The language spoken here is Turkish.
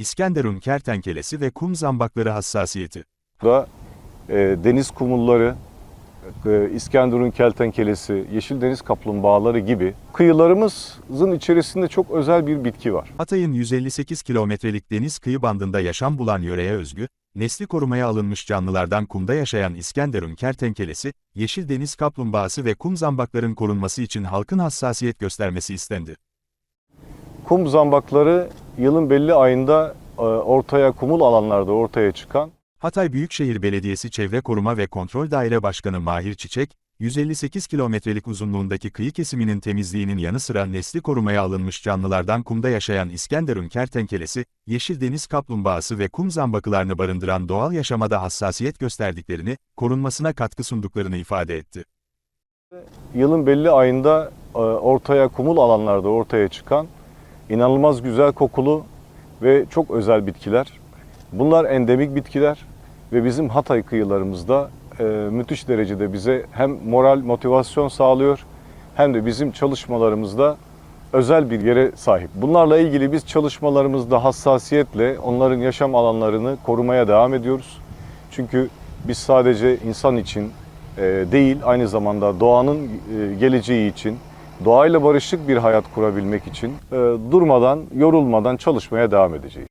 İskenderun kertenkelesi ve kum zambakları hassasiyeti. da e, deniz kumulları, e, İskenderun keltenkelesi, yeşil deniz kaplumbağaları gibi kıyılarımızın içerisinde çok özel bir bitki var. Hatay'ın 158 kilometrelik deniz kıyı bandında yaşam bulan yöreye özgü, nesli korumaya alınmış canlılardan kumda yaşayan İskenderun kertenkelesi, yeşil deniz kaplumbağası ve kum zambakların korunması için halkın hassasiyet göstermesi istendi. Kum zambakları yılın belli ayında e, ortaya kumul alanlarda ortaya çıkan Hatay Büyükşehir Belediyesi Çevre Koruma ve Kontrol Daire Başkanı Mahir Çiçek, 158 kilometrelik uzunluğundaki kıyı kesiminin temizliğinin yanı sıra nesli korumaya alınmış canlılardan kumda yaşayan İskenderun kertenkelesi, yeşil deniz kaplumbağası ve kum zambakılarını barındıran doğal yaşamada hassasiyet gösterdiklerini, korunmasına katkı sunduklarını ifade etti. yılın belli ayında e, ortaya kumul alanlarda ortaya çıkan inanılmaz güzel kokulu ve çok özel bitkiler. Bunlar endemik bitkiler ve bizim Hatay kıyılarımızda e, müthiş derecede bize hem moral motivasyon sağlıyor hem de bizim çalışmalarımızda özel bir yere sahip. Bunlarla ilgili biz çalışmalarımızda hassasiyetle onların yaşam alanlarını korumaya devam ediyoruz. Çünkü biz sadece insan için e, değil aynı zamanda doğanın e, geleceği için, doğayla barışık bir hayat kurabilmek için e, durmadan, yorulmadan çalışmaya devam edeceğiz.